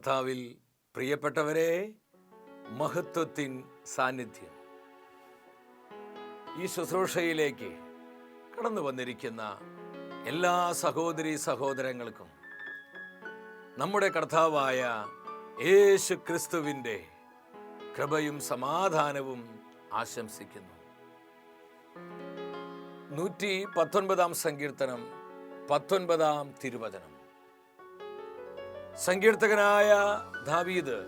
കർത്താവിൽ പ്രിയപ്പെട്ടവരെ മഹത്വത്തിൻ സാന്നിധ്യം. ഈ ശുശ്രൂഷയിലേക്ക് കടന്നു വന്നിരിക്കുന്ന എല്ലാ സഹോദരി സഹോദരങ്ങൾക്കും നമ്മുടെ കർത്താവായ യേശു ക്രിസ്തുവിന്റെ കൃപയും സമാധാനവും ആശംസിക്കുന്നു. നൂറ്റി പത്തൊൻപതാം സങ്കീർത്തനം പത്തൊൻപതാം തിരുവചനം. സങ്കീർത്തകനായ ദാവീദ്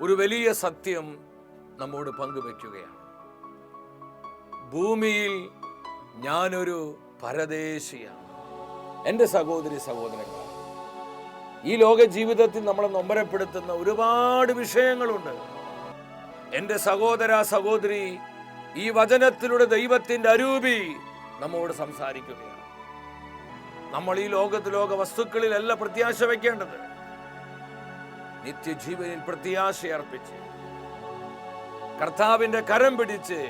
ഒരു വലിയ സത്യം നമ്മോട് പങ്കുവെക്കുകയാണ്. ഭൂമിയിൽ ഞാനൊരു പരദേശിയാണ്. എന്റെ സഹോദരി സഹോദരങ്ങൾ ഈ ലോക ജീവിതത്തിൽ നമ്മളെ നൊമ്പരപ്പെടുത്തുന്ന ഒരുപാട് വിഷയങ്ങളുണ്ട്. എന്റെ സഹോദര സഹോദരി ഈ വചനത്തിലൂടെ ദൈവത്തിന്റെ അരൂപി നമ്മോട് സംസാരിക്കുകയാണ്. നമ്മൾ ഈ ലോകത്ത് ലോക വസ്തുക്കളിലല്ല പ്രത്യാശ വയ്ക്കേണ്ടത്. നിത്യജീവനിൽ പ്രത്യാശ അർപ്പിച്ച് കർത്താവിന്റെ കരം പിടിച്ച്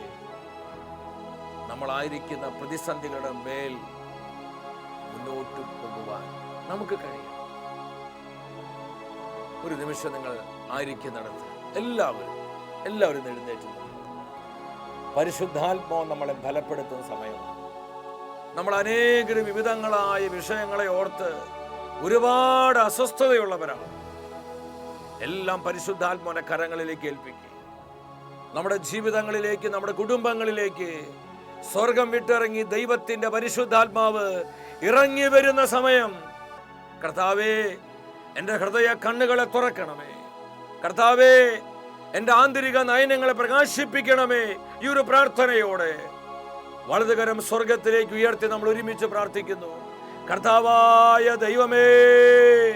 നമ്മളായിരിക്കുന്ന പ്രതിസന്ധികളുടെ മേൽ മുന്നോട്ട് പോകുവാൻ നമുക്ക് കഴിയും. ഒരു നിമിഷം നിങ്ങൾ ആയിരിക്കുന്നിടത്ത് എല്ലാവരും എല്ലാവരും എഴുന്നേറ്റ്. പരിശുദ്ധാത്മാവ് നമ്മളെ ബലപ്പെടുത്തുന്ന സമയമാണ്. നമ്മൾ അനേക വിവിധങ്ങളായ വിഷയങ്ങളെ ഓർത്ത് ഒരുപാട് അസ്വസ്ഥതയുള്ളവരാണ്. എല്ലാം പരിശുദ്ധാത്മാവിന്റെ കരങ്ങളിലേക്ക് ഏൽപ്പിക്കുക. നമ്മുടെ ജീവിതങ്ങളിലേക്ക് നമ്മുടെ കുടുംബങ്ങളിലേക്ക് സ്വർഗം വിട്ടിറങ്ങി ദൈവത്തിന്റെ പരിശുദ്ധാത്മാവ് ഇറങ്ങി വരുന്ന സമയം. കർത്താവേ എന്റെ ഹൃദയ കണ്ണുകളെ തുറക്കണമേ. കർത്താവേ എന്റെ ആന്തരിക നയനങ്ങളെ പ്രകാശിപ്പിക്കണമേ ഈ ഒരു പ്രാർത്ഥനയോടെ. വലതുകരം സ്വർഗത്തിലേക്ക് ഉയർത്തി നമ്മൾ ഒരുമിച്ച് പ്രാർത്ഥിക്കുന്നു. കർത്താവായ ദൈവമേ.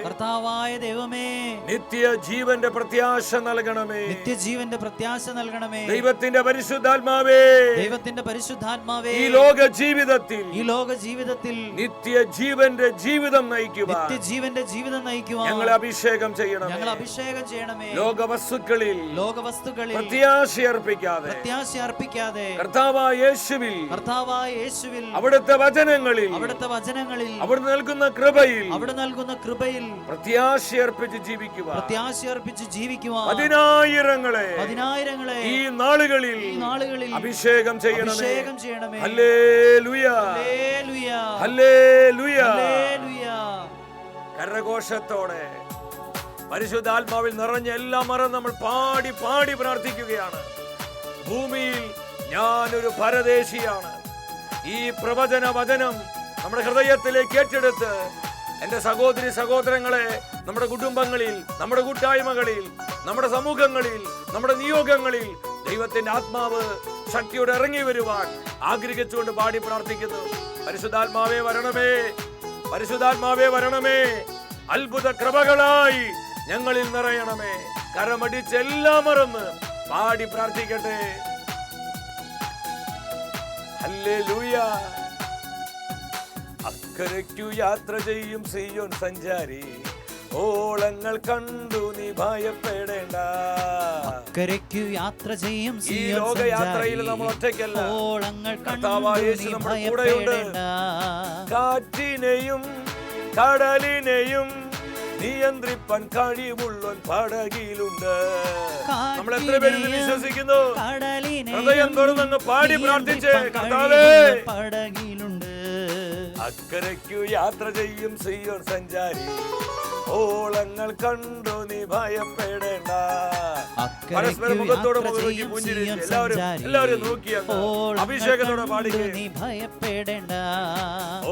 കർത്താവായ ദൈവമേ. നിത്യ ജീവന്റെ പ്രത്യാശ നൽകണമേ. നിത്യജീവന്റെ പ്രത്യാശ നൽകണമേ. ദൈവത്തിന്റെ പരിശുദ്ധാത്മാവേ. ദൈവത്തിന്റെ പരിശുദ്ധാത്മാവേ. ഈ ലോക ജീവിതത്തിൽ ഈ ലോക ജീവിതത്തിൽ നിത്യ ജീവന്റെ ജീവിതം നയിക്കുവാൻ നിത്യജീവന്റെ ജീവിതം നയിക്കുക ഞങ്ങളെ അഭിഷേകം ചെയ്യണം ഞങ്ങൾ അഭിഷേകം ചെയ്യണമേ. ലോക വസ്തുക്കളിൽ ലോക വസ്തുക്കളിൽ പ്രത്യാശ അർപ്പിക്കാതെ പ്രത്യാശ അർപ്പിക്കാതെ കർത്താവായ യേശുവിൽ കർത്താവായ യേശുവിൽ അവിടുത്തെ വചനങ്ങളിൽ അവിടുത്തെ വചനങ്ങളിൽ അവിടുന്ന് നൽകുന്ന കൃപയിൽ അവിടെ നൽകുന്ന കൃപയിൽ പ്രത്യാശയർപ്പിച്ച് ജീവിക്കുക പ്രത്യാശയർപ്പിച്ച് ജീവിക്കുക പതിനായിരങ്ങളെ പതിനായിരങ്ങളെ ഈ നാളുകളിൽ ഈ നാളുകളിൽ അഭിഷേകം ചെയ്യണമേ. അഭിഷേകം ചെയ്യണമേ. ഹല്ലേലൂയ. ഹല്ലേലൂയ. ഹല്ലേലൂയ. ഹല്ലേലൂയ. കരഘോഷത്തോടെ പരിശുദ്ധാത്മാവിൽ നിറഞ്ഞ എല്ലാ മറം നമ്മൾ പാടി പാടി പ്രാർത്ഥിക്കുകയാണ്. ഭൂമിയിൽ ഞാനൊരു പരദേശിയാണ്. ഈ പ്രവചന വചനം നമ്മുടെ ഹൃദയത്തിലേക്ക് ഏറ്റെടുത്ത് എന്റെ സഹോദരി സഹോദരങ്ങളെ നമ്മുടെ കുടുംബങ്ങളിൽ നമ്മുടെ കൂട്ടായ്മകളിൽ നമ്മുടെ സമൂഹങ്ങളിൽ നമ്മുടെ നിയോഗങ്ങളിൽ ദൈവത്തിന്റെ ആത്മാവ് ശക്തിയോടെ ഇറങ്ങി വരുവാൻ ആഗ്രഹിച്ചുകൊണ്ട് പാടി പ്രാർത്ഥിക്കുന്നു. പരിശുദ്ധാത്മാവേ വരണമേ പരിശുദ്ധാത്മാവേ വരണമേ അത്ഭുത കൃപകളായി ഞങ്ങളിൽ നിറയണമേ. കരമടിച്ച് എല്ലാം മറന്ന് പാടി പ്രാർത്ഥിക്കട്ടെ. ഹല്ലേലൂയ. അക്കരയ്ക്കു യാത്ര ചെയ്യും സിയോൻ സഞ്ചാരി. ഓളങ്ങൾ കണ്ടു നീ ഭയപ്പെടേണ്ട. അക്കരയ്ക്കു യാത്ര ചെയ്യും ഈ ലോകയാത്രയിൽ നമ്മൾ ഒറ്റയ്ക്കല്ല. ഓളങ്ങൾ യേശു നമ്മുടെ കൂടെയുണ്ട്. കാറ്റിനെയും കടലിനെയും നിയന്ത്രിപ്പാൻ കഴിവുള്ളവൻ പടകിലുണ്ട്. നമ്മൾ എത്ര പേര് വിശ്വസിക്കുന്നു? കടലിനെ ഹൃദയം തുറന്നങ്ങ് പാടി പ്രാർത്ഥിച്ചേ കർത്താവേ. പടകിലുണ്ട്. അക്കരയ്ക്കു യാത്ര ചെയ്യും സിയോർ സഞ്ചാരി. ഓളങ്ങൾ കണ്ടു നീ ഭയപ്പെടേണ്ട. പരസ്പര മുഖത്തോടെ മുഖം നോക്കി പുഞ്ചിരിച്ച് എല്ലാവരും എല്ലാവരും നോക്കി അഭിഷേകത്തോടെ പാടി പാടിക്കേ നീ ഭയപ്പെടേണ്ട.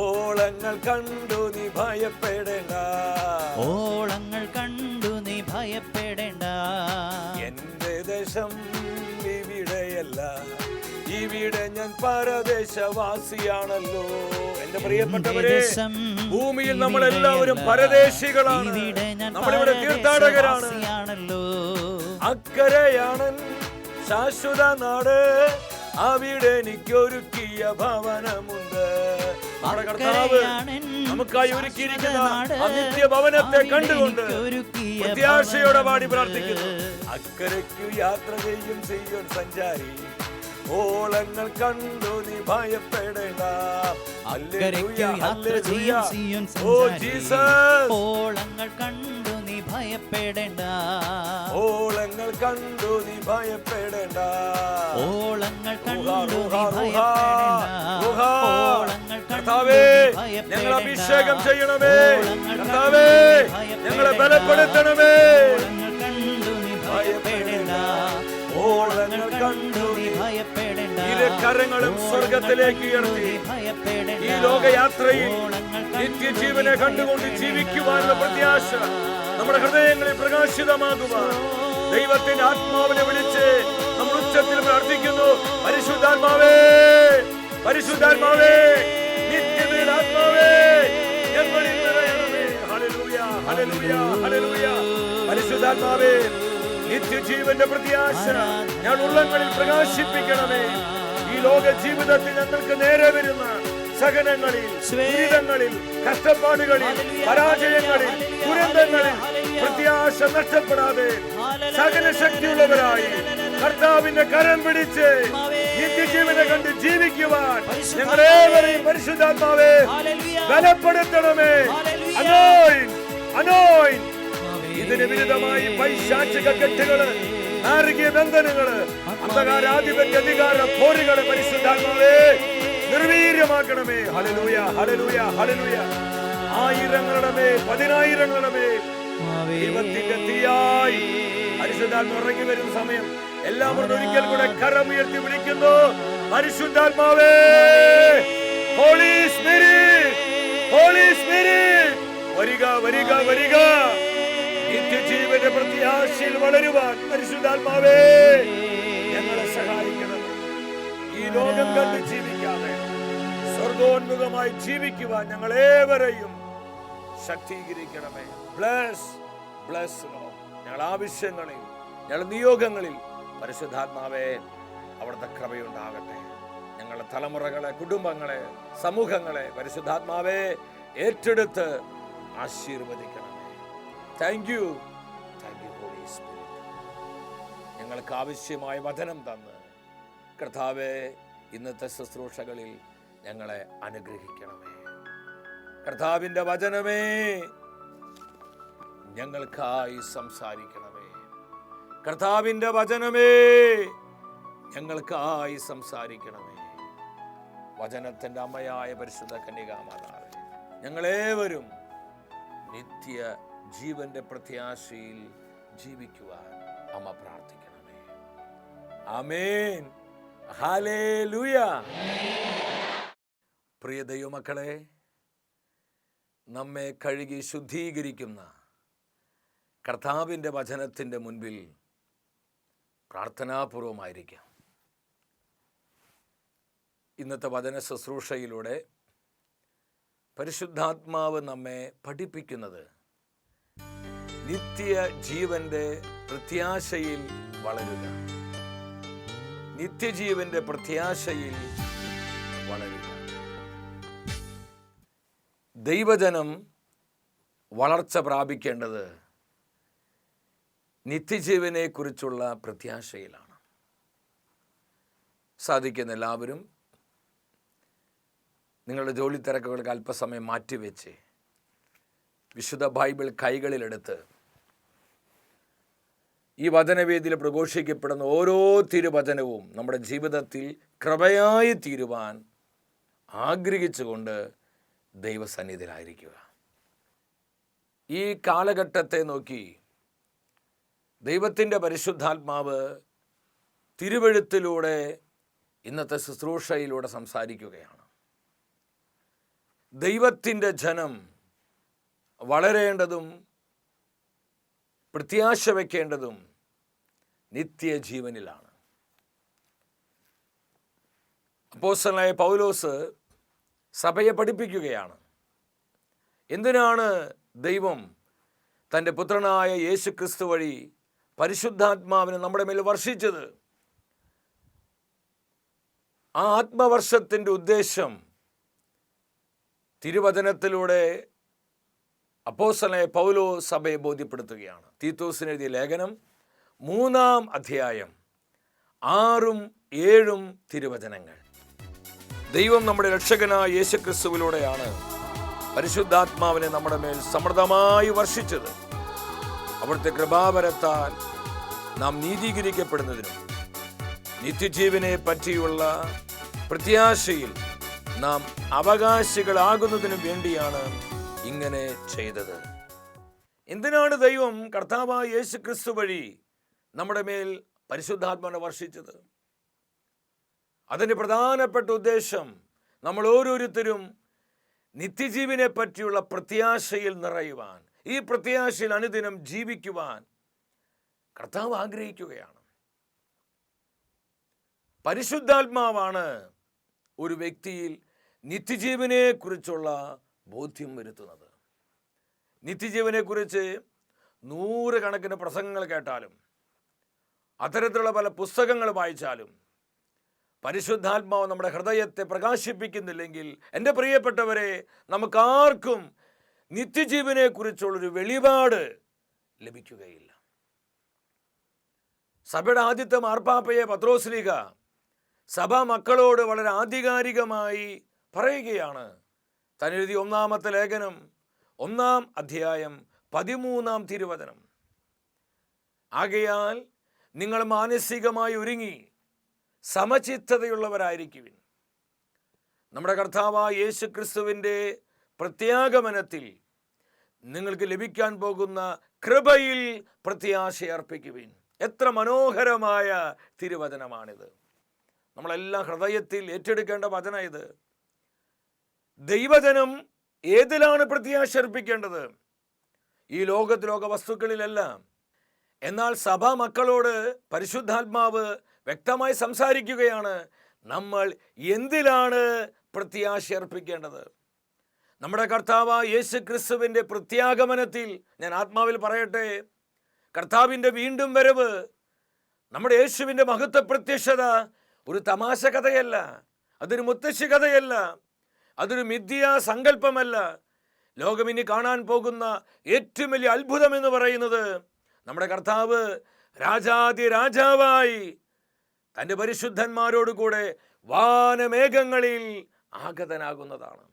ഓളങ്ങൾ കണ്ടു നീ ഭയപ്പെടേണ്ട. ഓളങ്ങൾ കണ്ടു നീ ഭയപ്പെടേണ്ട. എന്റെ ദേശം ഞാൻ പരദേശവാസിയാണല്ലോ. എന്റെ പ്രിയപ്പെട്ടവരെ ഭൂമിയിൽ. നമ്മൾ എല്ലാവരും പരദേശികളാണ്. നമ്മളിവിടെ തീർത്ഥാടകരാണ്. അക്കരയാണ് ശാശ്വത നാട്. അവിടെ എനിക്കൊരുക്കിയ ഭവനമുണ്ട്. നമ്മുടെ കർത്താവ് അക്കരയാണെൻ നമുക്കായി ഒരുക്കിയിരിക്കുന്ന അനിത്യ ഭവനത്തെ കണ്ടുകൊണ്ട് പ്രത്യാശയോടെ പാടി പ്രാർത്ഥിക്കുന്നു. അക്കരയ്ക്കു യാത്ര ചെയ്യും ചെയ്യും സഞ്ചാരി. ഓളങ്ങൾ കണ്ടു നീ ഭയപ്പെടേണ്ട. ഓളങ്ങൾ കണ്ടു നീ ഭയപ്പെടേണ്ട. ഓളങ്ങൾ കണ്ടു നീ ഭയപ്പെടേണ്ട. ഓളങ്ങൾ കണ്ടു കർത്താവേ ഞങ്ങൾ അഭിഷേകം ചെയ്യണമേ. കർത്താവേ ഞങ്ങളെ ബലപ്പെടുത്തണമേ. കണ്ടു? ഇരു കരങ്ങളും സ്വർഗത്തിലേക്ക് ഉയർത്തി. ഈ ലോകയാത്രയിൽ നിത്യജീവനെ കണ്ടുകൊണ്ട് ജീവിക്കുവാനുള്ള പ്രത്യാശ നമ്മുടെ ഹൃദയങ്ങളിൽ പ്രകാശിതമാകുവാൻ. ദൈവത്തിന്റെ ആത്മാവിനെ വിളിച്ച് നമ്മൾ ഉച്ചത്തിൽ പ്രാർത്ഥിക്കുന്നു. പരിശുദ്ധാത്മാവേ പരിശുദ്ധാത്മാവേ നിത്യതയിൽ ആത്മാവേ ഹല്ലേലൂയ. പരിശുദ്ധാത്മാവേ നിത്യജീവന്റെ പ്രത്യാശ ഞാൻ ഉള്ളങ്ങളിൽ പ്രകാശിപ്പിക്കണമേ. ഈ ലോക ജീവിതത്തിൽ ഞങ്ങൾക്ക് നേരെ വരുന്ന സഹനങ്ങളിൽ ദുരിതങ്ങളിൽ കഷ്ടപ്പാടുകളിൽ പരാജയങ്ങളിൽ ദുരന്തങ്ങളിൽ പ്രത്യാശ നഷ്ടപ്പെടാതെ സഹനശക്തിയുള്ളവരായി കർത്താവിന്റെ കരം പിടിച്ച് നിത്യജീവനെ കണ്ട് ജീവിക്കുവാൻ ഞങ്ങളേവരെയും പരിശുദ്ധാത്മാവേ ബലപ്പെടുത്തണമേ. അനോയ് അനോയിൻ ഇതിന് വിരുദ്ധമായി പൈശാചിക കെട്ടുകൾ നാരകീയ ബന്ധനങ്ങൾ അന്ധകാരാധിപത്യ അധികാര പോരുകൾ പരിശുദ്ധാത്മാവേ നിർവീര്യമാക്കണമേ. ഹലലൂയ ഹലലൂയ ഹലലൂയ ആയിരങ്ങളുടെ മേൽ പതിനായിരങ്ങളുടെ മേൽ ദൈവത്തിന്റെ തീയായി പരിശുദ്ധാത്മ ഇറങ്ങി വരുന്ന സമയം. എല്ലാവരും ഒരിക്കൽ കൂടെ കരമുയർത്തി വിളിക്കുന്നു. പരിശുദ്ധാത്മാവേ ഹോളി സ്പിരിറ്റ് ഹോളി സ്പിരിറ്റ് വരിക വരിക വരിക. നിത്യജീവന്റെ പ്രത്യാശയിൽ വളരുവാൻ പരിശുദ്ധാത്മാവേ ഞങ്ങളെ സഹായിക്കണം. ഈ ലോകം കണ്ട് ജീവിക്കാതെ സ്വർഗോന്മുഖമായി ജീവിക്കുവാൻ ഞങ്ങൾ ഏവരെയും ശക്തീകരിക്കണമേ ബ്ലസ് ബ്ലസ് ഞങ്ങൾ ആവശ്യങ്ങളിൽ ഞങ്ങൾ നിയോഗങ്ങളിൽ പരിശുദ്ധാത്മാവേ അവിടുത്തെ കൃപയുണ്ടാകട്ടെ. ഞങ്ങളുടെ തലമുറകളെ കുടുംബങ്ങളെ സമൂഹങ്ങളെ പരിശുദ്ധാത്മാവേ ഏറ്റെടുത്ത് ആശീർവദിക്കണമേ. Thank you thank you holy spirit ഞങ്ങൾക്ക് ആവശ്യമായ വചനം തന്ന്. കർത്താവെ ഇന്നത്തെ ശുശ്രൂഷകളിൽ ഞങ്ങളെ അനുഗ്രഹിക്കണമേ. കർത്താവിന്റെ വചനമേ ഞങ്ങൾക്കായി സംസാരിക്കണമേ. കർത്താവിന്റെ വചനമേ ഞങ്ങൾക്കായി സംസാരിക്കണമേ. വചനത്തിന്റെ അമ്മയായ പരിശുദ്ധ കന്യകാമാതാവേ ഞങ്ങളേവരും നിത്യ ജീവന്റെ പ്രത്യാശയിൽ ജീവിക്കുവാൻ അമ്മ പ്രാർത്ഥിക്കണമേ. അമേൻ പ്രിയ ദൈവമക്കളെ നമ്മെ കഴുകി ശുദ്ധീകരിക്കുന്ന കർത്താവിന്റെ വചനത്തിന്റെ മുൻപിൽ പ്രാർത്ഥനാപൂർവമായിരിക്കാം. ഇന്നത്തെ വചന ശുശ്രൂഷയിലൂടെ പരിശുദ്ധാത്മാവ് നമ്മെ പഠിപ്പിക്കുന്നത് നിത്യ ജീവന്റെ പ്രത്യാശയിൽ വളരുക. നിത്യജീവന്റെ പ്രത്യാശയിൽ വളരുക. ദൈവജനം വളർച്ച പ്രാപിക്കേണ്ടത് നിത്യജീവനെക്കുറിച്ചുള്ള പ്രത്യാശയിലാണ്. സാധിക്കുന്ന എല്ലാവരും നിങ്ങളുടെ ജോലി തിരക്കുകൾക്ക് അല്പസമയം മാറ്റിവെച്ച് വിശുദ്ധ ബൈബിൾ കൈകളിലെടുത്ത് ഈ വചനവേദിയിൽ പ്രഘോഷിക്കപ്പെടുന്ന ഓരോ തിരുവചനവും നമ്മുടെ ജീവിതത്തിൽ കൃപയായി തീരുവാൻ ആഗ്രഹിച്ചുകൊണ്ട് ദൈവസന്നിധിയിലായിരിക്കുക. ഈ കാലഘട്ടത്തെ നോക്കി ദൈവത്തിന്റെ പരിശുദ്ധാത്മാവ് തിരുവഴുത്തിലൂടെ ഇന്നത്തെ ശുശ്രൂഷയിലൂടെ സംസാരിക്കുകയാണ്. ദൈവത്തിന്റെ ജനം വളരേണ്ടതും പ്രത്യാശ വയ്ക്കേണ്ടതും നിത്യജീവനിലാണ്. അപ്പോസ്റ്റലായ പൗലോസ് സഭയെ പഠിപ്പിക്കുകയാണ്. എന്തിനാണ് ദൈവം തന്റെ പുത്രനായ യേശു ക്രിസ്തു വഴി പരിശുദ്ധാത്മാവിനെ നമ്മുടെ മേൽ വർഷിച്ചത്? ആ ആത്മവർഷത്തിന്റെ ഉദ്ദേശം തിരുവചനത്തിലൂടെ അപ്പോസനെ പൗലോ സഭയെ ബോധ്യപ്പെടുത്തുകയാണ്. തീത്തോസിനെഴുതിയ ലേഖനം മൂന്നാം അധ്യായം. ആറും ഏഴും തിരുവചനങ്ങൾ. ദൈവം നമ്മുടെ രക്ഷകനായ യേശുക്രിസ്തുവിലൂടെയാണ് പരിശുദ്ധാത്മാവിനെ നമ്മുടെ മേൽ സമൃദ്ധമായി വർഷിച്ചത്. അവിടുത്തെ കൃപാവരത്താൽ നാം നീതീകരിക്കപ്പെടുന്നതിനും നിത്യജീവനെ പറ്റിയുള്ള പ്രത്യാശയിൽ നാം അവകാശികളാകുന്നതിനും വേണ്ടിയാണ് ഇങ്ങനെ ചെയ്തത്. എന്തിനാണ് ദൈവം കർത്താവായ യേശു ക്രിസ്തു വഴി നമ്മുടെ മേൽ പരിശുദ്ധാത്മാനെ വർഷിച്ചത്. അതിന്റെ പ്രധാനപ്പെട്ട ഉദ്ദേശം നമ്മൾ ഓരോരുത്തരും നിത്യജീവിനെ പറ്റിയുള്ള പ്രത്യാശയിൽ നിറയുവാൻ ഈ പ്രത്യാശയിൽ അനുദിനം ജീവിക്കുവാൻ കർത്താവ് ആഗ്രഹിക്കുകയാണ്. പരിശുദ്ധാത്മാവാണ് ഒരു വ്യക്തിയിൽ നിത്യജീവനെക്കുറിച്ചുള്ള ബോധ്യം വരുത്തുന്നത്. നിത്യജീവനെക്കുറിച്ച് നൂറുകണക്കിന് പ്രസംഗങ്ങൾ കേട്ടാലും അത്തരത്തിലുള്ള പല പുസ്തകങ്ങൾ വായിച്ചാലും പരിശുദ്ധാത്മാവ് നമ്മുടെ ഹൃദയത്തെ പ്രകാശിപ്പിക്കുന്നില്ലെങ്കിൽ എന്റെ പ്രിയപ്പെട്ടവരെ നമുക്കാർക്കും നിത്യജീവനെക്കുറിച്ചുള്ളൊരു വെളിപാട് ലഭിക്കുകയില്ല. സഭയുടെ ആദ്യത്തെ മാർപ്പാപ്പയെ പത്രോസ്ലിക സഭ മക്കളോട് വളരെ ആധികാരികമായി പറയുകയാണ്. തനെഴുതി ഒന്നാമത്തെ ലേഖനം ഒന്നാം അധ്യായം പതിമൂന്നാം തിരുവചനം. ആകയാൽ നിങ്ങൾ മാനസികമായി ഒരുങ്ങി സമചിത്തതയുള്ളവരായിരിക്കുവിൻ. നമ്മുടെ കർത്താവായ യേശു ക്രിസ്തുവിന്റെ പ്രത്യാഗമനത്തിൽ നിങ്ങൾക്ക് ലഭിക്കാൻ പോകുന്ന കൃപയിൽ പ്രത്യാശ അർപ്പിക്കുവിൻ എത്ര മനോഹരമായ തിരുവചനമാണിത്. നമ്മളെല്ലാം ഹൃദയത്തിൽ ഏറ്റെടുക്കേണ്ട വചന ഇത്. ദൈവജനം ഏതിലാണ് പ്രത്യാശ അർപ്പിക്കേണ്ടത് ഈ ലോകത്തിലോക വസ്തുക്കളിലല്ല എന്നാൽ സഭാ മക്കളോട് പരിശുദ്ധാത്മാവ് വ്യക്തമായി സംസാരിക്കുകയാണ്. നമ്മൾ എന്തിലാണ് പ്രത്യാശ അർപ്പിക്കേണ്ടത്? നമ്മുടെ കർത്താവ് യേശു ക്രിസ്തുവിന്റെ പ്രത്യാഗമനത്തിൽ ഞാൻ ആത്മാവിൽ പറയട്ടെ. കർത്താവിന്റെ വീണ്ടും വരവ് നമ്മുടെ യേശുവിന്റെ മഹത്വ പ്രത്യക്ഷത ഒരു തമാശ കഥയല്ല അതൊരു മുത്തശ്ശി കഥയല്ല അതൊരു മിഥ്യാ സങ്കല്പമല്ല. ലോകമിനി കാണാൻ പോകുന്ന ഏറ്റവും വലിയ അത്ഭുതം എന്ന് പറയുന്നത് നമ്മുടെ കർത്താവ് രാജാതി രാജാവായി തന്റെ പരിശുദ്ധന്മാരോടുകൂടെ വാനമേഘങ്ങളിൽ ആഗതനാകുന്നതാണ്.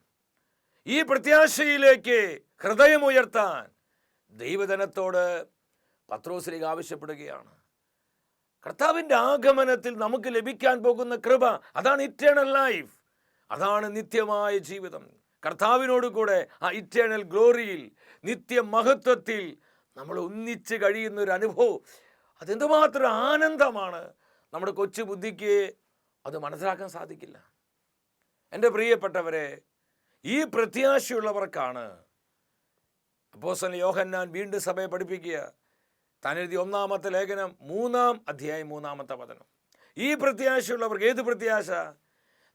ഈ പ്രത്യാശയിലേക്ക് ഹൃദയമുയർത്താൻ ദൈവജനത്തോട് പത്രോസിലേക്ക് ആവശ്യപ്പെടുകയാണ്. കർത്താവിന്റെ ആഗമനത്തിൽ നമുക്ക് ലഭിക്കാൻ പോകുന്ന കൃപ അതാണ് ഇറ്റേണൽ ലൈഫ് അതാണ് നിത്യമായ ജീവിതം. കർത്താവിനോട് കൂടെ ആ ഇറ്റേണൽ ഗ്ലോറിയിൽ നിത്യമഹത്വത്തിൽ നമ്മൾ ഒന്നിച്ച് കഴിയുന്ന ഒരു അനുഭവം. അതെന്തുമാത്രം ആനന്ദമാണ് നമ്മുടെ കൊച്ചു ബുദ്ധിക്ക് അത് മനസ്സിലാക്കാൻ സാധിക്കില്ല. എന്റെ പ്രിയപ്പെട്ടവരെ ഈ പ്രത്യാശയുള്ളവർക്കാണ് അപ്പോസൻ യോഹന്നാൻ വീണ്ടും സഭയെ പഠിപ്പിക്കുക. താൻ എഴുതിയ ഒന്നാമത്തെ ലേഖനം മൂന്നാം അധ്യായം മൂന്നാമത്തെ വചനം. ഈ പ്രത്യാശയുള്ളവർക്ക് ഏത് പ്രത്യാശ?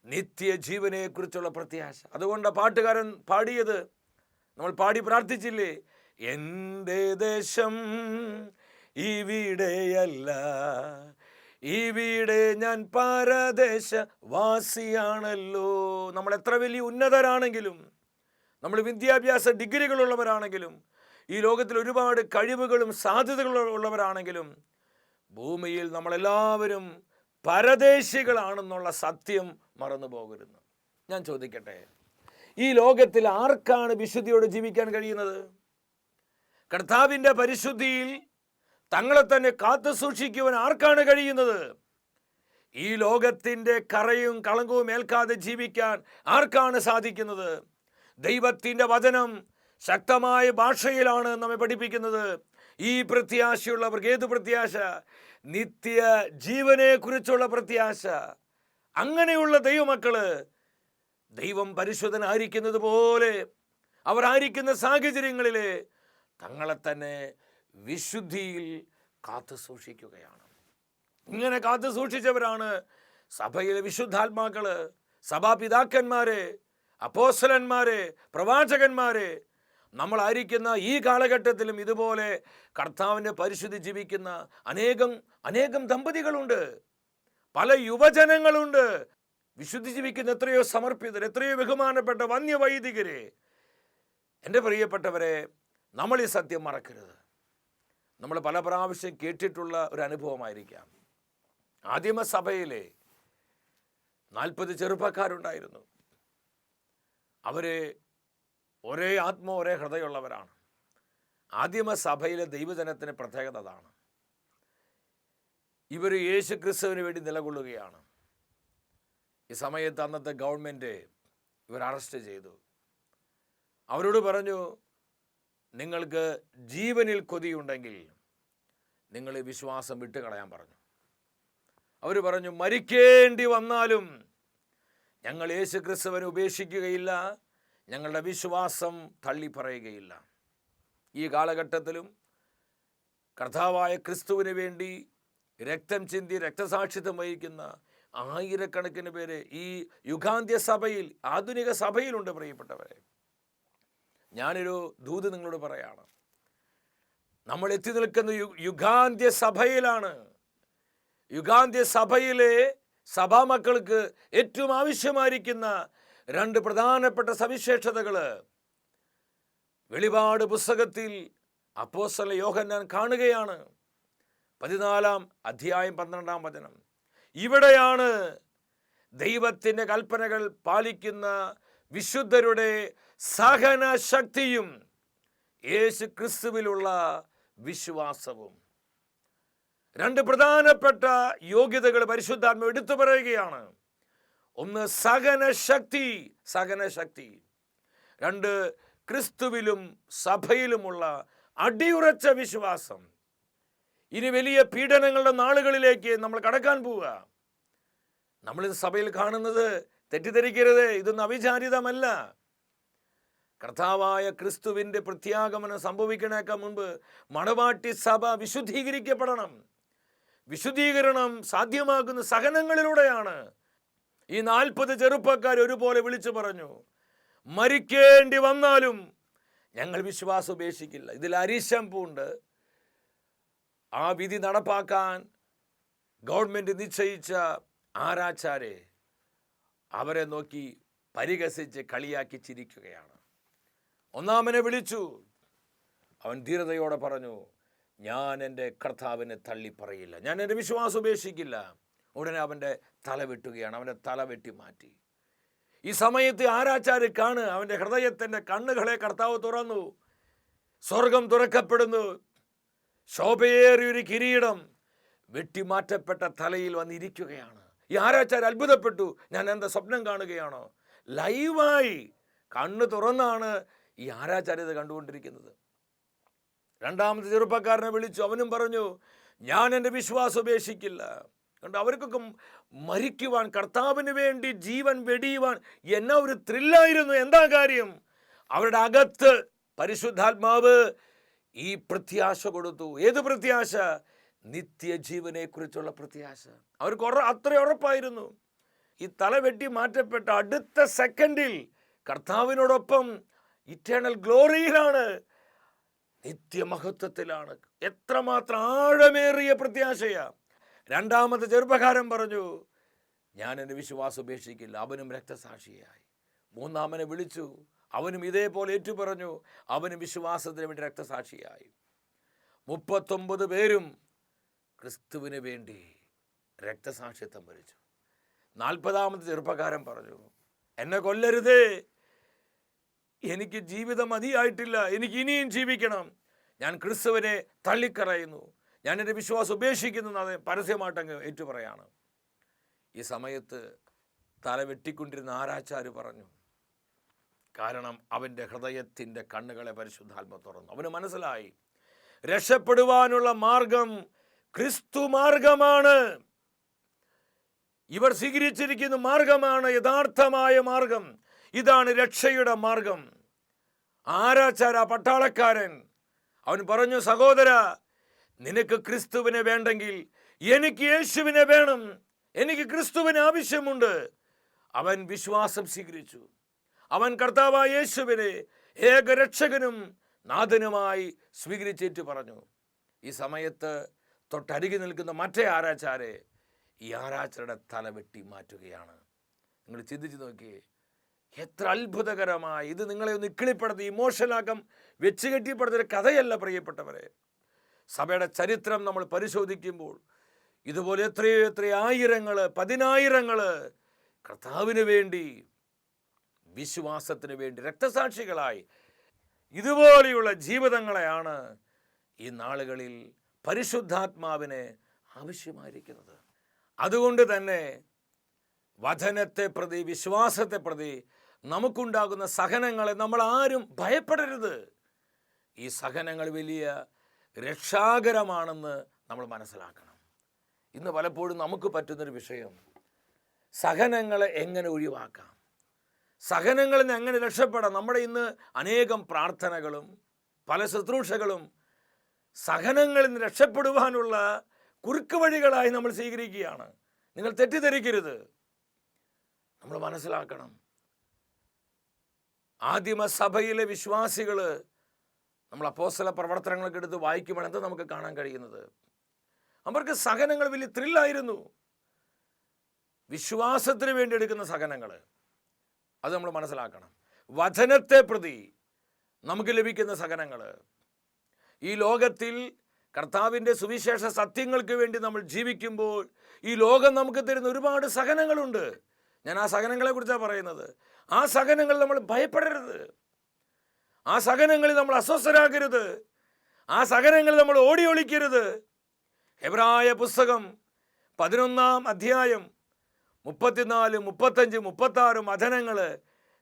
നിത്യജീവനെക്കുറിച്ചുള്ള പ്രത്യാശ. അതുകൊണ്ട് പാട്ടുകാരൻ പാടിയത്. നമ്മൾ പാടി പ്രാർത്ഥിച്ചില്ലേ? എന്റെ ദേശം ഇവിടെയല്ല. ഇവിടെ ഞാൻ പരദേശ വാസിയാണല്ലോ നമ്മൾ എത്ര വലിയ ഉന്നതരാണെങ്കിലും നമ്മൾ വിദ്യാഭ്യാസ ഡിഗ്രികളുള്ളവരാണെങ്കിലും ഈ ലോകത്തിൽ ഒരുപാട് കഴിവുകളും സാധ്യതകളും ഉള്ളവരാണെങ്കിലും ഭൂമിയിൽ നമ്മളെല്ലാവരും പരദേശികളാണെന്നുള്ള സത്യം മറന്നു പോകരുത്. ഞാൻ ചോദിക്കട്ടെ ഈ ലോകത്തിൽ ആർക്കാണ് വിശുദ്ധിയോട് ജീവിക്കാൻ കഴിയുന്നത്? കർത്താവിന്റെ പരിശുദ്ധിയിൽ തങ്ങളെ തന്നെ കാത്തു സൂക്ഷിക്കുവാൻ ആർക്കാണ് കഴിയുന്നത്? ഈ ലോകത്തിന്റെ കറയും കളങ്കവും ഏൽക്കാതെ ജീവിക്കാൻ ആർക്കാണ് സാധിക്കുന്നത്? ദൈവത്തിന്റെ വചനം ശക്തമായ ഭാഷയിലാണ് നമ്മെ പഠിപ്പിക്കുന്നത്. ഈ പ്രത്യാശയുള്ളവർക്ക് ഏത് പ്രത്യാശ? നിത്യ ജീവനെ കുറിച്ചുള്ള പ്രത്യാശ. അങ്ങനെയുള്ള ദൈവമക്കൾ ദൈവം പരിശുദ്ധനായിരിക്കുന്നത് പോലെ അവർ ആയിരിക്കുന്ന സാഹചര്യങ്ങളിൽ തങ്ങളെ തന്നെ വിശുദ്ധിയിൽ കാത്തു സൂക്ഷിക്കുകയാണ്. ഇങ്ങനെ കാത്തു സൂക്ഷിച്ചവരാണ് സഭയിലെ വിശുദ്ധാത്മാക്കൾ സഭാപിതാക്കന്മാരെ അപ്പോസലന്മാരെ പ്രവാചകന്മാരെ. നമ്മളായിരിക്കുന്ന ഈ കാലഘട്ടത്തിലും ഇതുപോലെ കർത്താവിന്റെ പരിശുദ്ധി ജീവിക്കുന്ന അനേകം അനേകം ദമ്പതികളുണ്ട്. പല യുവജനങ്ങളുണ്ട്. വിശുദ്ധി ജീവിക്കുന്ന എത്രയോ സമർപ്പിതർ എത്രയോ ബഹുമാനപ്പെട്ട വന്യവൈദികരെ. എന്റെ പ്രിയപ്പെട്ടവരെ നമ്മൾ ഈ സത്യം മറക്കരുത്. നമ്മൾ പല പ്രാവശ്യം കേട്ടിട്ടുള്ള ഒരു അനുഭവമായിരിക്കാം. ആദിമസഭയിലെ നാൽപ്പത് ചെറുപ്പക്കാരുണ്ടായിരുന്നു. അവർ ഒരേ ആത്മ ഒരേ ഹൃദയമുള്ളവരാണ്. ആദിമസഭയിലെ ദൈവജനത്തിന് പ്രത്യേകത അതാണ്. ഇവർ യേശു ക്രിസ്തുവിന് വേണ്ടി നിലകൊള്ളുകയാണ്. ഈ സമയത്ത് അന്നത്തെ ഗവൺമെന്റ് ഇവർ അറസ്റ്റ് ചെയ്തു. അവരോട് പറഞ്ഞു നിങ്ങൾക്ക് ജീവനിൽ കൊതിയുണ്ടെങ്കിൽ നിങ്ങൾ വിശ്വാസം വിട്ട് കളയാൻ പറഞ്ഞു. അവർ പറഞ്ഞു മരിക്കേണ്ടി വന്നാലും ഞങ്ങൾ യേശു ക്രിസ്തുവിനെ ഉപേക്ഷിക്കുകയില്ല ഞങ്ങളുടെ വിശ്വാസം തള്ളിപ്പറയുകയില്ല. ഈ കാലഘട്ടത്തിലും കർത്താവായ ക്രിസ്തുവിന് വേണ്ടി രക്തം ചിന്തി രക്തസാക്ഷിത്വം വഹിക്കുന്ന ആയിരക്കണക്കിന് പേര് ഈ യുഗാന്ത്യ സഭയിൽ ആധുനിക സഭയിലുണ്ട് പ്രിയപ്പെട്ടവരെ. ഞാനൊരു ദൂത് നിങ്ങളോട് പറയാണ്. നമ്മൾ എത്തി നിൽക്കുന്ന യുഗാന്ത്യ സഭയിലാണ്. യുഗാന്ത്യ സഭയിലെ സഭാമക്കൾക്ക് ഏറ്റവും ആവശ്യമായിരിക്കുന്ന രണ്ട് പ്രധാനപ്പെട്ട സവിശേഷതകൾ. വെളിപാട് പുസ്തകത്തിൽ അപ്പോസ്തല യോഹന്നാൻ കാണുകയാണ്. പതിനാലാം അധ്യായം പന്ത്രണ്ടാം വചനം. ഇവിടെയാണ് ദൈവത്തിന്റെ കൽപ്പനകൾ പാലിക്കുന്ന വിശുദ്ധരുടെ സഹന ശക്തിയും യേശു ക്രിസ്തുവിലുള്ള വിശ്വാസവും. രണ്ട് പ്രധാനപ്പെട്ട യോഗ്യതകൾ പരിശുദ്ധാത്മ എടുത്തു പറയുകയാണ്. ഒന്ന് സഹന ശക്തി സഹന ശക്തി രണ്ട് ക്രിസ്തുവിലും സഭയിലുമുള്ള അടിയുറച്ച വിശ്വാസം. ഇനി വലിയ പീഡനങ്ങളുടെ നാളുകളിലേക്ക് നമ്മൾ കടക്കാൻ പോവുക. നമ്മളിത് സഭയിൽ കാണുന്നത് തെറ്റിദ്ധരിക്കരുത് ഇതൊന്നും അവിചാരിതമല്ല. കർത്താവായ ക്രിസ്തുവിന്റെ പ്രത്യാഗമനം സംഭവിക്കണേക്കാൾ മുൻപ് മണവാട്ടി സഭ വിശുദ്ധീകരിക്കപ്പെടണം. വിശുദ്ധീകരണം സാധ്യമാകുന്ന സഹനങ്ങളിലൂടെയാണ്. ഈ നാൽപ്പത് ചെറുപ്പക്കാർ ഒരുപോലെ വിളിച്ചു പറഞ്ഞു മരിക്കേണ്ടി വന്നാലും ഞങ്ങൾ വിശ്വാസം ഉപേക്ഷിക്കില്ല. ഇതിൽ അരിശമ്പുണ്ട് ആ വിധി നടപ്പാക്കാൻ ഗവൺമെന്റ് നിശ്ചയിച്ച ആരാച്ചാരെ അവരെ നോക്കി പരിഹസിച്ച് കളിയാക്കി ചിരിക്കുകയാണ്. ഒന്നാമനെ വിളിച്ചു. അവൻ ധീരതയോടെ പറഞ്ഞു ഞാൻ എന്റെ കർത്താവിനെ തള്ളിപ്പറയില്ല. ഞാൻ എന്റെ വിശ്വാസം ഉപേക്ഷിക്കില്ല. ഉടനെ അവന്റെ തല വെട്ടുകയാണ്. അവന്റെ തല വെട്ടി മാറ്റി. ഈ സമയത്ത് ആരാച്ചാര് കാണ് അവന്റെ ഹൃദയത്തിന്റെ കണ്ണുകളെ കർത്താവ് തുറന്നു. സ്വർഗം തുറക്കപ്പെടുന്നു. ശോഭയേറിയൊരു കിരീടം വെട്ടിമാറ്റപ്പെട്ട തലയിൽ വന്നിരിക്കുകയാണ്. ഈ ആരാച്ചാർ അത്ഭുതപ്പെട്ടു. ഞാൻ എന്താ സ്വപ്നം കാണുകയാണോ? ലൈവായി കണ്ണ് തുറന്നാണ് ഈ ആരാചാര്യത കണ്ടുകൊണ്ടിരിക്കുന്നത്. രണ്ടാമത്തെ ചെറുപ്പക്കാരനെ വിളിച്ചു. അവനും പറഞ്ഞു ഞാൻ എന്റെ വിശ്വാസം ഉപേക്ഷിക്കില്ല. കണ്ട് അവർക്കൊക്കെ മരിക്കുവാൻ കർത്താവിന് വേണ്ടി ജീവൻ വെടിയുവാൻ എന്നാ ഒരു ത്രില്ലായിരുന്നു. എന്താ കാര്യം? അവരുടെ അകത്ത് പരിശുദ്ധാത്മാവ് ഈ പ്രത്യാശ കൊടുത്തു. ഏത് പ്രത്യാശ? നിത്യജീവനെ കുറിച്ചുള്ള പ്രത്യാശ. അവർക്ക് ഉറ അത്ര ഉറപ്പായിരുന്നു. ഈ തല വെട്ടി മാറ്റപ്പെട്ട അടുത്ത സെക്കൻഡിൽ കർത്താവിനോടൊപ്പം ഇറ്റേണൽ ഗ്ലോറിയിലാണ് നിത്യമഹത്വത്തിലാണ്. എത്രമാത്രം ആഴമേറിയ പ്രത്യാശയാ. രണ്ടാമത്തെ ചെറുപ്പക്കാരൻ പറഞ്ഞു ഞാൻ എന്റെ വിശ്വാസം ഉപേക്ഷിക്കില്ല അവനും രക്തസാക്ഷിയായി. മൂന്നാമനെ വിളിച്ചു അവനും ഇതേപോലെ ഏറ്റുപറഞ്ഞു അവനും വിശ്വാസത്തിന് വേണ്ടി രക്തസാക്ഷിയായി. മുപ്പത്തൊമ്പത് പേരും ക്രിസ്തുവിന് വേണ്ടി രക്തസാക്ഷിത്വം വരിച്ചു. നാൽപ്പതാമത്തെ ചെറുപ്പക്കാരൻ പറഞ്ഞു എന്നെ കൊല്ലരുത്. എനിക്ക് ജീവിതം മതിയായിട്ടില്ല. എനിക്ക് ഇനിയും ജീവിക്കണം. ഞാൻ ക്രിസ്തുവിനെ തള്ളിക്കറയുന്നു ഞാൻ എന്റെ വിശ്വാസം ഉപേക്ഷിക്കുന്നു അത് പരസ്യമായിട്ടങ്ങ് ഏറ്റുപറയാണ്. ഈ സമയത്ത് തല വെട്ടിക്കൊണ്ടിരുന്ന ആരാച്ചാര് പറഞ്ഞു കാരണം അവന്റെ ഹൃദയത്തിന്റെ കണ്ണുകളെ പരിശുദ്ധാത്മ തുറന്നു. അവന് മനസ്സിലായി. രക്ഷപ്പെടുവാനുള്ള മാർഗം ക്രിസ്തു മാർഗമാണ്. ഇവർ സ്വീകരിച്ചിരിക്കുന്ന മാർഗമാണ് യഥാർത്ഥമായ മാർഗം. ഇതാണ് രക്ഷയുടെ മാർഗം. ആരാച്ചാര പട്ടാളക്കാരൻ? അവൻ പറഞ്ഞു സഹോദര നിനക്ക് ക്രിസ്തുവിനെ വേണ്ടെങ്കിൽ എനിക്ക് യേശുവിനെ വേണം. എനിക്ക് ക്രിസ്തുവിന് ആവശ്യമുണ്ട്. അവൻ വിശ്വാസം സ്വീകരിച്ചു. അവൻ കർത്താവായ യേശുവിനെ ഏകരക്ഷകനും നാഥനുമായി സ്വീകരിച്ചേറ്റ് പറഞ്ഞു. ഈ സമയത്ത് തൊട്ടരികെ നിൽക്കുന്ന മറ്റേ ആരാച്ചാരെ ഈ ആരാച്ചരുടെ തല വെട്ടി മാറ്റുകയാണ്. നിങ്ങൾ ചിന്തിച്ച് നോക്കിയേ എത്ര അത്ഭുതകരമായി ഇത് നിങ്ങളെ ഒന്ന് ഇക്കിളിപ്പെടുത്തി ഇമോഷനാക്കം വെച്ച് കെട്ടിപ്പെടുത്തിയ കഥയല്ല പ്രിയപ്പെട്ടവരെ. സഭയുടെ ചരിത്രം നമ്മൾ പരിശോധിക്കുമ്പോൾ ഇതുപോലെ എത്രയോ എത്രയോ ആയിരങ്ങൾ പതിനായിരങ്ങൾ കർത്താവിന് വേണ്ടി വിശ്വാസത്തിന് വേണ്ടി രക്തസാക്ഷികളായി ഇതുപോലെയുള്ള ജീവിതങ്ങളെയാണ് ഈ നാളുകളിൽ പരിശുദ്ധാത്മാവിന് ആവശ്യമായിരിക്കുന്നത്. അതുകൊണ്ട് തന്നെ വചനത്തെ പ്രതി വിശ്വാസത്തെ പ്രതി നമുക്കുണ്ടാകുന്ന സഹനങ്ങളെ നമ്മൾ ആരും ഭയപ്പെടരുത്. ഈ സഹനങ്ങൾ വലിയ രക്ഷാകരമാണെന്ന് നമ്മൾ മനസ്സിലാക്കണം. ഇന്ന് പലപ്പോഴും നമുക്ക് പറ്റുന്നൊരു വിഷയം സഹനങ്ങളെ എങ്ങനെ ഒഴിവാക്കാം? സഹനങ്ങളിൽ നിന്ന് എങ്ങനെ രക്ഷപ്പെടാം? നമ്മുടെ ഇന്ന് അനേകം പ്രാർത്ഥനകളും പല ശുശ്രൂഷകളും സഹനങ്ങളിൽ നിന്ന് രക്ഷപ്പെടുവാനുള്ള കുറുക്ക് വഴികളായി നമ്മൾ സ്വീകരിക്കുകയാണ്. നിങ്ങൾ തെറ്റിദ്ധരിക്കരുത്. നമ്മൾ മനസ്സിലാക്കണം. ആദിമ സഭയിലെ വിശ്വാസികൾ നമ്മൾ അപ്പോസല പ്രവർത്തനങ്ങളൊക്കെ എടുത്ത് വായിക്കുമ്പോൾ എന്താ നമുക്ക് കാണാൻ കഴിയുന്നത്? അവർക്ക് സഹനങ്ങൾ വലിയ ത്രില്ലായിരുന്നു. വിശ്വാസത്തിന് വേണ്ടി എടുക്കുന്ന സഹനങ്ങൾ അത് നമ്മൾ മനസ്സിലാക്കണം. വചനത്തെ പ്രതി നമുക്ക് ലഭിക്കുന്ന സഹനങ്ങൾ ഈ ലോകത്തിൽ കർത്താവിന്റെ സുവിശേഷ സത്യങ്ങൾക്ക് വേണ്ടി നമ്മൾ ജീവിക്കുമ്പോൾ ഈ ലോകം നമുക്ക് തരുന്ന ഒരുപാട് സഹനങ്ങളുണ്ട്. ഞാൻ ആ സഹനങ്ങളെ കുറിച്ചാണ് പറയുന്നത്. ആ സഹനങ്ങൾ നമ്മൾ ഭയപ്പെടരുത്. ആ സഹനങ്ങളിൽ നമ്മൾ അസ്വസ്ഥരാകരുത്. ആ സഹനങ്ങളിൽ നമ്മൾ ഓടി ഒളിക്കരുത്. എബ്രായ പുസ്തകം പതിനൊന്നാം അധ്യായം മുപ്പത്തിനാല് മുപ്പത്തഞ്ച് മുപ്പത്താറ് മഥനങ്ങൾ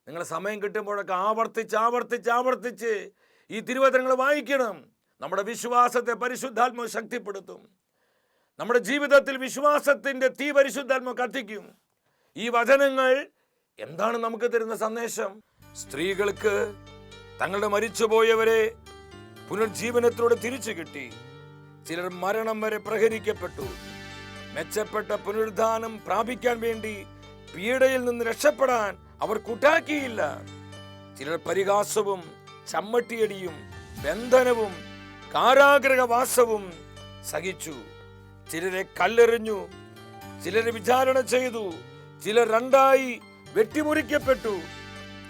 നിങ്ങൾ സമയം കിട്ടുമ്പോഴൊക്കെ ആവർത്തിച്ച് ആവർത്തിച്ച് ആവർത്തിച്ച് ഈ തിരുവചനങ്ങൾ വായിക്കണം. നമ്മുടെ വിശ്വാസത്തെ പരിശുദ്ധാത്മ ശക്തിപ്പെടുത്തും. നമ്മുടെ ജീവിതത്തിൽ വിശ്വാസത്തിന്റെ തീ പരിശുദ്ധാത്മ കത്തിക്കും. ഈ വചനങ്ങൾ എന്താണ് നമുക്ക് തരുന്ന സന്ദേശം? സ്ത്രീകൾക്ക് തങ്ങളുടെ മരിച്ചുപോയവരെ പുനർജീവനത്തിലൂടെ തിരിച്ചു കിട്ടി. ചിലർ മരണം വരെ പ്രഹരിക്കപ്പെട്ടു. മെച്ചപ്പെട്ട പുനരുദ്ധാനം പ്രാപിക്കാൻ വേണ്ടി പീഡയിൽ നിന്ന് രക്ഷപ്പെടാൻ അവർ കൂട്ടാക്കിയില്ല. ചിലർ പരിഹാസവും ചമ്മട്ടിയടിയും ബന്ധനവും കാരാഗ്രഹവാസവും സഹിച്ചു. ചിലരെ കല്ലെറിഞ്ഞു ചിലരെ വിചാരണ ചെയ്തു ചിലർ രണ്ടായി വെട്ടിമുറിക്കപ്പെട്ടു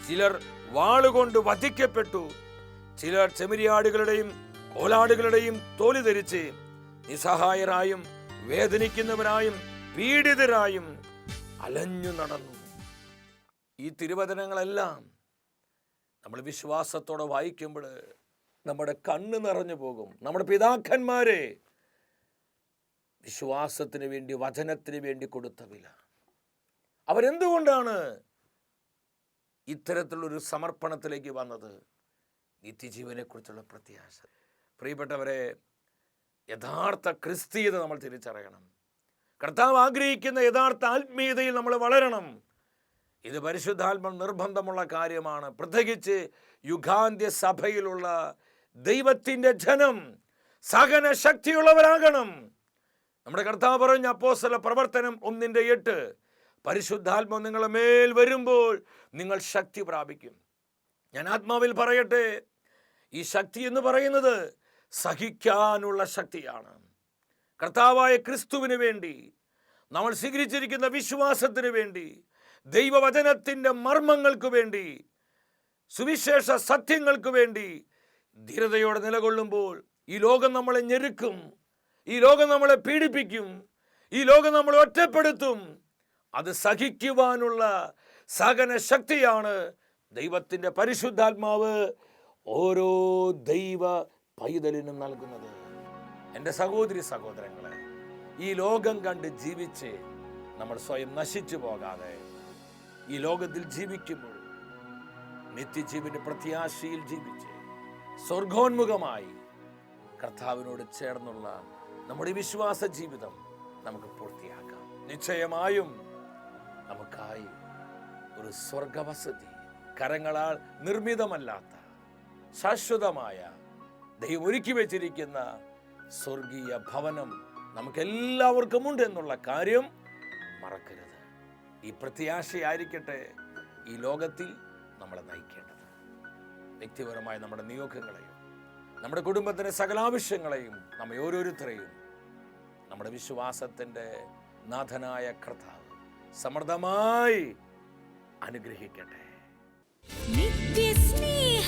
ചിലർ വാളുകൊണ്ട് വധിക്കപ്പെട്ടു ചിലർ ചെമിരിയാടുകളുടെയും കോലാടുകളുടെയും തോലി ധരിച്ച് നിസ്സഹായരായും വേദനിക്കുന്നവരായും പീഡിതരായും അലഞ്ഞു നടന്നു. ഈ തിരുവചനങ്ങളെല്ലാം നമ്മൾ വിശ്വാസത്തോടെ വായിക്കുമ്പോൾ നമ്മുടെ കണ്ണ് നിറഞ്ഞു പോകും. നമ്മുടെ പിതാക്കന്മാരെ വിശ്വാസത്തിന് വേണ്ടി വചനത്തിന് വേണ്ടി കൊടുത്ത വില. അവരെന്തുകൊണ്ടാണ് ഇത്തരത്തിലുള്ളൊരു സമർപ്പണത്തിലേക്ക് വന്നത്? നിത്യജീവനെക്കുറിച്ചുള്ള പ്രത്യാശ. പ്രിയപ്പെട്ടവരെ യഥാർത്ഥ ക്രിസ്തീയത നമ്മൾ തിരിച്ചറിയണം. കർത്താവ് ആഗ്രഹിക്കുന്ന യഥാർത്ഥ ആത്മീയതയിൽ നമ്മൾ വളരണം. ഇത് പരിശുദ്ധാത്മ നിർബന്ധമുള്ള കാര്യമാണ്. പ്രത്യേകിച്ച് യുഗാന്ത്യ സഭയിലുള്ള ദൈവത്തിന്റെ ജനം സഹന ശക്തിയുള്ളവരാകണം. നമ്മുടെ കർത്താവ് പറഞ്ഞ അപ്പോസ്തല പ്രവർത്തനം ഒന്നിന്റെ എട്ട്. പരിശുദ്ധാത്മ നിങ്ങളുടെ മേൽ വരുമ്പോൾ നിങ്ങൾ ശക്തി പ്രാപിക്കും. ഞാൻ ആത്മാവിൽ പറയട്ടെ ഈ ശക്തി എന്ന് പറയുന്നത് സഹിക്കാനുള്ള ശക്തിയാണ്. കർത്താവായ ക്രിസ്തുവിന് വേണ്ടി നമ്മൾ സ്വീകരിച്ചിരിക്കുന്ന വിശ്വാസത്തിന് വേണ്ടി ദൈവവചനത്തിന്റെ മർമ്മങ്ങൾക്ക് വേണ്ടി സുവിശേഷ സത്യങ്ങൾക്ക് വേണ്ടി ധീരതയോടെ നിലകൊള്ളുമ്പോൾ ഈ ലോകം നമ്മളെ ഞെരുക്കും. ഈ ലോകം നമ്മളെ പീഡിപ്പിക്കും. ഈ ലോകം നമ്മളെ ഒറ്റപ്പെടുത്തും. അത് സഹിക്കുവാനുള്ള സഹന ശക്തിയാണ് ദൈവത്തിന്റെ പരിശുദ്ധാത്മാവ് ഓരോ ദൈവ പൈതലിനും നൽകുന്നത്. എന്റെ സഹോദരി സഹോദരങ്ങളെ ഈ ലോകം കണ്ട് ജീവിച്ച് നമ്മൾ സ്വയം നശിച്ചു പോകാതെ ഈ ലോകത്തിൽ ജീവിക്കുമ്പോൾ നിത്യജീവിന്റെ പ്രത്യാശയിൽ ജീവിച്ച് സ്വർഗോന്മുഖമായി കർത്താവിനോട് ചേർന്നുള്ള നമ്മുടെ വിശ്വാസ ജീവിതം നമുക്ക് പൂർത്തിയാക്കാം. നിശ്ചയമായും നമുക്കായി ഒരു സ്വർഗവസതി കരങ്ങളാൽ നിർമ്മിതമല്ലാത്ത ശാശ്വതമായ ദൈവം ഒരുക്കി വെച്ചിരിക്കുന്ന സ്വർഗീയ ഭവനം നമുക്കെല്ലാവർക്കും ഉണ്ട് എന്നുള്ള കാര്യം മറക്കരുത്. ഈ പ്രത്യാശയായിരിക്കട്ടെ ഈ ലോകത്തിൽ നമ്മളെ നയിക്കേണ്ടത്. വ്യക്തിപരമായ നമ്മുടെ നിയോഗങ്ങളെയും നമ്മുടെ കുടുംബത്തിന്റെ സകലാവശ്യങ്ങളെയും നമ്മെ ഓരോരുത്തരെയും നമ്മുടെ വിശ്വാസത്തിന്റെ നാഥനായ കർത്താവ് സമൃദ്ധമായി അനുഗ്രഹിക്കട്ടെ. നിത്യസ്നേഹത്താൽ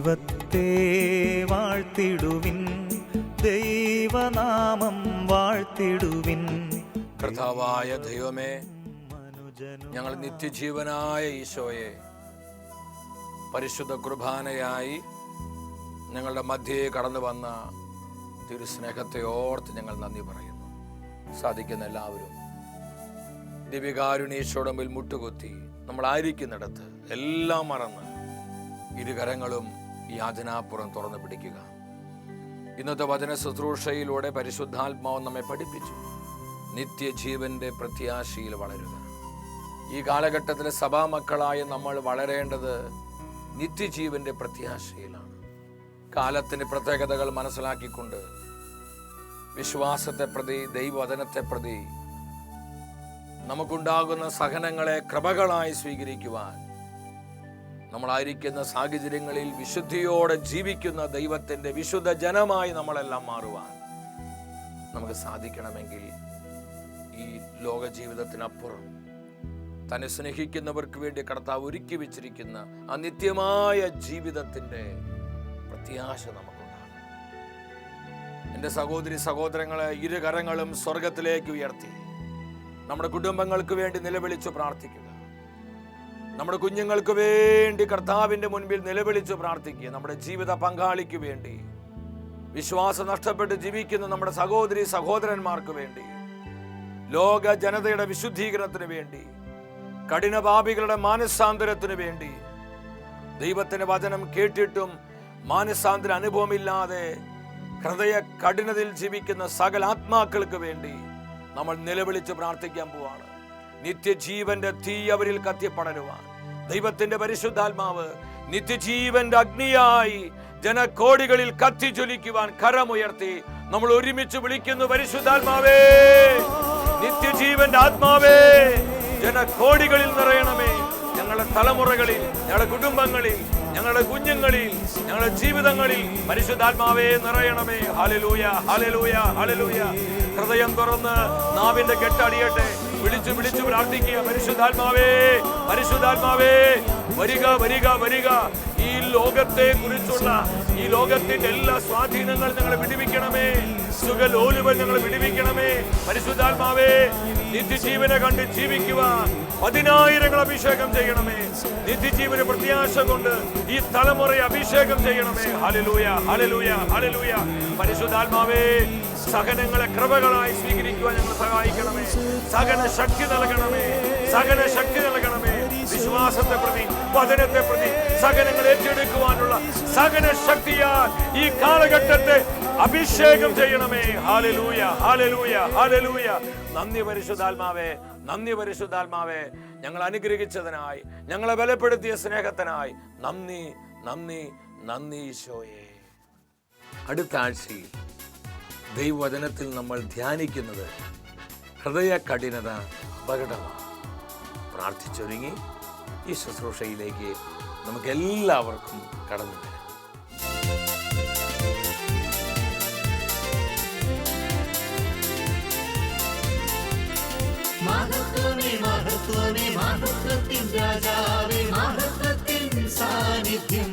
ദൈവത്തെ വാഴ്ത്തിടുവിൻ. ദൈവനാമം വാഴ്ത്തിടുവിൻ. കർത്താവായ ദൈവമേ ഞങ്ങൾ നിത്യജീവനായ ഈശോയെ പരിശുദ്ധ കുർബാനയായി ഞങ്ങളുടെ മധ്യേ കടന്നു വന്ന തിരുസ്നേഹത്തെ ഓർത്ത് ഞങ്ങൾ നന്ദി പറയുന്നു. സാധിക്കുന്ന എല്ലാവരും ദിവ്യകാരുണീശോടമ്പിൽ മുട്ടുകുത്തി നമ്മളായിരിക്കുന്നിടത്ത് എല്ലാം മറന്ന് ഇരുകരങ്ങളും യാചനാപുറം തുറന്നു പിടിക്കുക. ഇന്നത്തെ വചന ശുശ്രൂഷയിലൂടെ പരിശുദ്ധാത്മാവ് നമ്മെ പഠിപ്പിച്ചു. നിത്യജീവന്റെ പ്രത്യാശയിൽ വളരുക. ഈ കാലഘട്ടത്തിലെ സഭാമക്കളായ നമ്മൾ വളരേണ്ടത് നിത്യജീവന്റെ പ്രത്യാശയിലാണ്. കാലത്തിന് പ്രത്യേകതകൾ മനസ്സിലാക്കിക്കൊണ്ട് വിശ്വാസത്തെ പ്രതി ദൈവവചനത്തെ പ്രതി നമുക്കുണ്ടാകുന്ന സഹനങ്ങളെ കൃപകളായി സ്വീകരിക്കുവാൻ നമ്മളായിരിക്കുന്ന സാഹചര്യങ്ങളിൽ വിശുദ്ധിയോടെ ജീവിക്കുന്ന ദൈവത്തിന്റെ വിശുദ്ധ ജനമായി നമ്മളെല്ലാം മാറുവാൻ നമുക്ക് സാധിക്കണമെങ്കിൽ ഈ ലോക ജീവിതത്തിനപ്പുറം തന്നെ സ്നേഹിക്കുന്നവർക്ക് വേണ്ടി കർത്താവ് ഒരുക്കി വെച്ചിരിക്കുന്ന ആ നിത്യമായ ജീവിതത്തിന്റെ പ്രത്യാശ നമുക്കുണ്ടാകും എന്റെ സഹോദരി സഹോദരങ്ങളെ ഇരുകരങ്ങളും സ്വർഗത്തിലേക്ക് ഉയർത്തി. നമ്മുടെ കുടുംബങ്ങൾക്ക് വേണ്ടി നിലവിളിച്ചു പ്രാർത്ഥിക്കുക. നമ്മുടെ കുഞ്ഞുങ്ങൾക്ക് വേണ്ടി കർത്താവിന്റെ മുൻപിൽ നിലവിളിച്ച് പ്രാർത്ഥിക്കുക. നമ്മുടെ ജീവിത പങ്കാളിക്ക് വേണ്ടി. വിശ്വാസം നഷ്ടപ്പെട്ട് ജീവിക്കുന്ന നമ്മുടെ സഹോദരി സഹോദരന്മാർക്ക് വേണ്ടി. ലോക ജനതയുടെ വിശുദ്ധീകരണത്തിന് വേണ്ടി. കഠിനപാപികളുടെ മാനസാന്തരത്തിന് വേണ്ടി. ദൈവത്തിന്റെ വചനം കേട്ടിട്ടും മാനസാന്തര അനുഭവമില്ലാതെ ഹൃദയ കഠിനതയിൽ ജീവിക്കുന്ന സകല ആത്മാക്കൾക്ക് വേണ്ടി നമ്മൾ നിലവിളിച്ച് പ്രാർത്ഥിക്കാൻ പോവാണ്. നിത്യജീവന്റെ തീ അവരിൽ കത്തിപ്പടരുവാൻ ദൈവത്തിന്റെ പരിശുദ്ധാത്മാവ് നിത്യജീവന്റെ അഗ്നിയായി ജനകോടികളിൽ കത്തിജ്വലിക്കുവാൻ കരമുയർത്തി നമ്മൾ ഒരുമിച്ച് വിളിക്കുന്നു പരിശുദ്ധാത്മാവേ. നിത്യജീവന്റെ ആത്മാവേ ജനകോടികളിൽ നിറയണമേ. ഞങ്ങളുടെ തലമുറകളിൽ ഞങ്ങളുടെ കുടുംബങ്ങളിൽ ഞങ്ങളുടെ കുഞ്ഞുങ്ങളിൽ ഞങ്ങളുടെ ജീവിതങ്ങളിൽ പരിശുദ്ധാത്മാവേ നിറയണമേ. ഹാലലൂയ ഹാലലൂയ ഹാലലൂയ ഹൃദയം തുറന്ന് നാവിന്റെ കെട്ടടിയട്ടെ. വിളിച്ചു വിളിച്ചു പ്രാർത്ഥിക്കുക. പരിശുദ്ധാത്മാവേ പരിശുദ്ധാത്മാവേ വരിക വരിക വരിക. ഈ ലോകത്തെ കുറിച്ചുള്ള ഈ ലോകത്തിന്റെ എല്ലാ സ്വാധീനങ്ങളും ഞങ്ങളെ വിടുവിക്കണമേ. സുഖലോലുകൾ ഞങ്ങൾ വിടിവിക്കണമേ. പരിശുദ്ധാത്മാവേ നിത്യജീവനെ കണ്ട് ജീവിക്കുവാൻ പതിനായിരങ്ങൾ അഭിഷേകം ചെയ്യണമേ. നിത്യജീവന പ്രത്യാശ കൊണ്ട് ഈ തലമുറയെ അഭിഷേകം ചെയ്യണമേ. ഹലലൂയ ഹലലൂയ ഹലലൂയ പരിശുദ്ധാത്മാവേ സഹനങ്ങളെ കൃപകളായി സ്വീകരിക്കുവാൻ ഞങ്ങൾ സഹായിക്കണമേ. സഹന ശക്തി നൽകണമേ. സഹന ശക്തി നൽകണമേ. വിശ്വാസത്തെ പ്രതി വചനത്തെ പ്രതി സഹനങ്ങൾ ഏറ്റെടുക്കുവാനുള്ള സഹന ശക്തിയാൽ ഈ കാലഘട്ടത്തെ അഭിഷേകം ചെയ്യണമേ. ഹാലലൂയ ഹാലലൂയ ഹാലലൂയ നന്ദി പരിശുദ്ധാത്മാവേ നന്ദി പരിശുദ്ധാത്മാവേ. ഞങ്ങൾ അനുഗ്രഹിച്ചതിനായി ഞങ്ങളെ ബലപ്പെടുത്തിയ സ്നേഹത്തിനായി നന്ദി നന്ദി നന്ദി ഈശോയെ. അടുത്ത ആഴ്ചയിൽ ദൈവവചനത്തിൽ നമ്മൾ ധ്യാനിക്കുന്നത് ഹൃദയ കഠിനത അപകടമാണ് പ്രാർത്ഥിച്ചൊരുങ്ങി ഈ ശുശ്രൂഷയിലേക്ക് നമുക്ക് എല്ലാവർക്കും കടന്നു വരാം. മഹത്വമേ മഹത്വമേ മഹത്വത്തിൻ രാജാവേ മഹത്വത്തിൻ സാന്നിധ്യം.